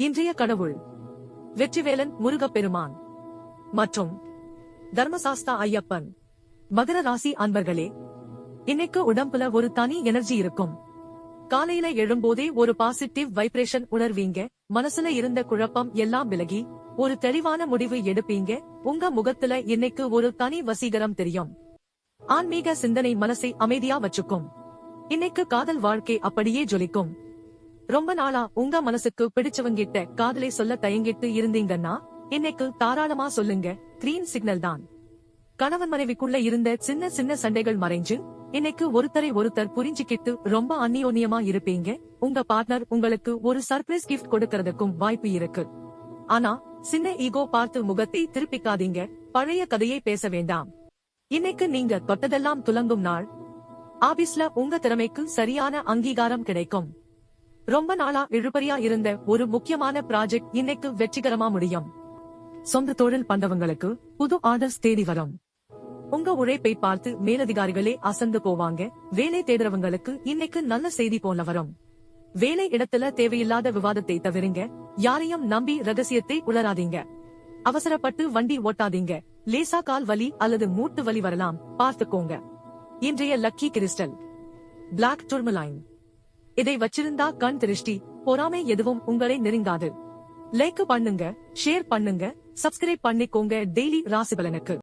இன்றைய கடவுள் வெற்றிவேலன் முருகப்பெருமான் மற்றும் தர்மசாஸ்தா ஐயப்பன் மகர ராசி அன்பர்களே இன்னைக்கு உடம்புல ஒரு தனி எனர்ஜி இருக்கும். காலையில எழும்போதே ஒரு பாசிட்டிவ் வைப்ரேஷன் உணர்வீங்க. மனசுல இருந்த குழப்பம் எல்லாம் விலகி ஒரு தெளிவான முடிவு எடுப்பீங்க. உங்க முகத்துல இன்னைக்கு ஒரு தனி வசீகரம் தெரியும். ஆன்மீக சிந்தனை மனசை அமைதியா வச்சுக்கும். இன்னைக்கு காதல் வாழ்க்கை அப்படியே ஜொலிக்கும். ரொம்ப நாளா உங்க மனசுக்கு பிடிச்சவங்கிட்ட காதலை சொல்ல தயங்கிட்டு இருந்தீங்கன்னா இன்னைக்கு தாராளமா சொல்லுங்க. கிரீன் சிக்னல் தான். கணவன் மனைவிக்குள்ள இருந்த சின்ன சின்ன சண்டைகள் மறைஞ்சு இன்னைக்கு ஒருத்தரை ஒருத்தர் புரிஞ்சுக்கிட்டு ரொம்ப அந்நியோன்யமா இருப்பீங்க. உங்க பார்ட்னர் உங்களுக்கு ஒரு சர்ப்ரைஸ் கிஃப்ட் கொடுக்கறதுக்கும் வாய்ப்பு இருக்கு. ஆனா சின்ன ஈகோ பார்த்து முகத்தை திருப்பிக்காதீங்க. பழைய கதையை பேச வேண்டாம். இன்னைக்கு நீங்க தொட்டதெல்லாம் துலங்கும் நாள். ஆபீஸ்ல உங்க திறமைக்கு சரியான அங்கீகாரம் கிடைக்கும். ரொம்ப நாளா இழுபறியா இருந்த ஒரு முக்கியமான ப்ராஜெக்ட் இன்னைக்கு வெற்றிகரமா முடியும். சொந்த தொழில் பண்றவங்களுக்கு புது ஆர்டர்ஸ் தேடி வரும். உங்க உழைப்பை பார்த்து மேலதிகாரிகளே அசந்து போவாங்க. வேலை தேடுறவங்களுக்கு இன்னைக்கு நல்ல செய்தி போல வரும். வேலை இடத்துல தேவையில்லாத விவாதத்தை தவிருங்க யாரையும் நம்பி ரகசியத்தை உளராதீங்க அவசரப்பட்டு வண்டி ஓட்டாதீங்க. லேசா கால் வலி அல்லது மூட்டு வலி வரலாம். பார்த்துக்கோங்க. இன்றைய லக்கி கிறிஸ்டல். பிளாக் டுர்மலைன் இதை வச்சிருந்தா கண் திருஷ்டி. பொறாமை எதுவும் உங்களை நெருங்காது. லைக் பண்ணுங்க ஷேர் பண்ணுங்க சப்ஸ்கிரைப் பண்ணிக்கோங்க டெய்லி ராசிபலனுக்கு